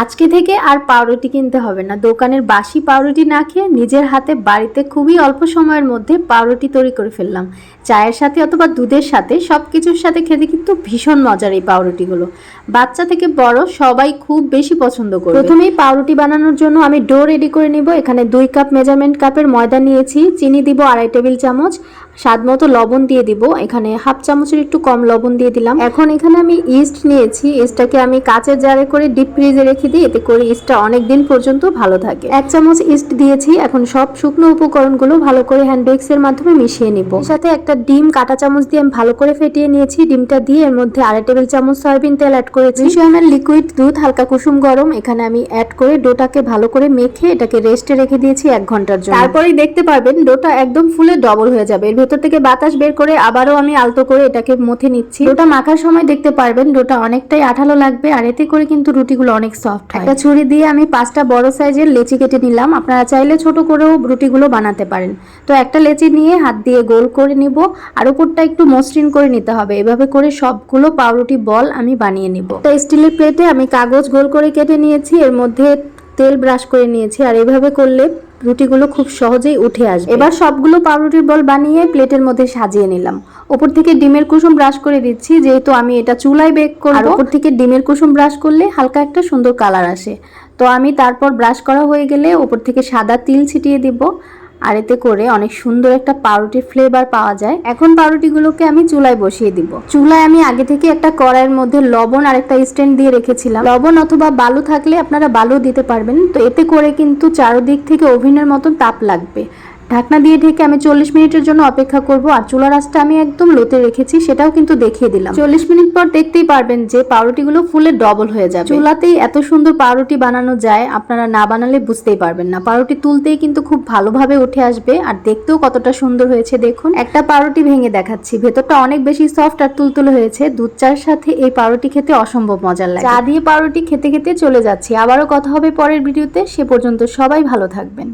আজকে থেকে আর পাউরুটি কিনতে হবে না। দোকানের বাসি পাউরুটি না খেয়ে নিজের হাতে বাড়িতে খুবই অল্প সময়ের মধ্যে পাউরুটি তৈরি করে ফেললাম। চায়ের সাথে অথবা দুধের সাথে সব কিছুর সাথে খেতে কিন্তু ভীষণ মজার এই পাউরুটিগুলো। বাচ্চা থেকে বড় সবাই খুব বেশি পছন্দ করে প্রথমেই পাউরুটি বানানোর জন্য আমি ডো রেডি করে নিব। এখানে দুই কাপ মেজারমেন্ট কাপের ময়দা নিয়েছি, চিনি দিব আড়াই টেবিল চামচ, স্বাদ মতো লবণ দিয়ে দিব। এখানে হাফ চামচের একটু কম লবণ দিয়ে দিলাম। এখন এখানে আমি ইস্ট নিয়েছি। ইস্টটাকে আমি কাচের জারে করে ডিপ ফ্রিজে রেখে দিই, এতে করে ইস্টটা অনেক দিন পর্যন্ত ভালো থাকে। এক চামচ ইস্ট দিয়েছি, এখন সব শুকনো উপকরণগুলো ভালো করে হ্যান্ড এর মাধ্যমে মিশিয়ে নিব। সাথে একটা ডিম, কাটা চামচ দিয়ে আমি ভালো করে ফেটিয়ে নিয়েছি। ডিমটা দিয়ে এর মধ্যে আড়াই টেবিল চামচ সয়াবিন তেল অ্যাড করেছি। এমএল লিকুইড দুধ, হালকা কুসুম গরম, এখানে আমি অ্যাড করে ডোটাকে ভালো করে মেখে এটাকে রেস্টে রেখে দিয়েছি এক ঘণ্টার জন্য। তারপরেই দেখতে পারবেন, ডোটা একদম ফুলে ডবল হয়ে যাবে। এর ভেতর থেকে বাতাস বের করে আবারও আমি আলতো করে এটাকে মথে নিচ্ছি। ডোটা মাখার সময় দেখতে পারবেন, ডোটা অনেকটাই আঠালো লাগবে, আর এতে করে কিন্তু রুটিগুলো অনেক সফট হয় একটা ছুরি দিয়ে আমি পাঁচটা বড় সাইজের লেচি কেটে নিলাম। আপনারা চাইলে ছোট করেও রুটিগুলো বানাতে পারেন। তো একটা লেচি নিয়ে হাত দিয়ে গোল করে নিব আর উপরটা একটু মসৃণ করে নিতে হবে। এভাবে করে সবগুলো পাউরুটি বল আমি বানিয়ে নিব। একটা স্টিলের প্লেটে আমি কাগজ গোল করে কেটে নিয়েছি। এর মধ্যে তেল ব্রাশ করে নিয়েছি। আর এভাবে করলে রুটিগুলো খুব সহজেই উঠে আসবে। এবার সবগুলো পাউরুটির বল বানিয়ে প্লেটের মধ্যে সাজিয়ে নিলাম। ওপর থেকে ডিমের কুসুম ব্রাশ করে দিচ্ছি, যেহেতু আমি এটা চুলায় বেক করব। আর ওপর থেকে ডিমের কুসুম ব্রাশ করলে হালকা একটা সুন্দর কালার আসে। তো আমি তারপর ব্রাশ করা হয়ে গেলে ওপর থেকে সাদা তিল ছিটিয়ে দিব। আর এতে করে অনেক সুন্দর একটা পাউরুটির ফ্লেভার পাওয়া যায়। এখন পাউরুটিগুলোকে আমি চুলায় বসিয়ে দিব। চুলায় আমি আগে থেকে একটা কড়াইয়ের মধ্যে লবণ আর একটা স্ট্যান্ড দিয়ে রেখেছিলাম। লবণ অথবা বালু থাকলে আপনারা বালু দিতে পারবেন। তো এতে করে কিন্তু চারদিক থেকে ওভেনের মতো তাপ লাগবে। ঢাকনা দিয়ে ঢেকে আমি চল্লিশ মিনিটের জন্য অপেক্ষা করব আর চুলার আঁচটা আমি একদম লোতে রেখেছি, সেটাও কিন্তু দেখিয়ে দিলাম। চল্লিশ মিনিট পর দেখতেই পারবেন যে পাউরুটিগুলো ফুলে ডবল হয়ে যাবে। চুলাতেই এত সুন্দর পাউরুটি বানানো যায়, আপনারা না বানালে বুঝতেই পারবেন না। পাউরুটি তুলতেই কিন্তু খুব ভালোভাবে উঠে আসবে আর দেখতেও কতটা সুন্দর হয়েছে, দেখুন। একটা পাউরুটি ভেঙে দেখাচ্ছি। ভেতরটা অনেক বেশি সফট আর তুলতুলে হয়েছে। দুধ চার সাথে এই পাউরুটি খেতে অসম্ভব মজার লাগে। চা দিয়ে পাউরুটি খেতে খেতে চলে যাচ্ছি। আবারও কথা হবে পরের ভিডিওতে। সে পর্যন্ত সবাই ভালো থাকবেন।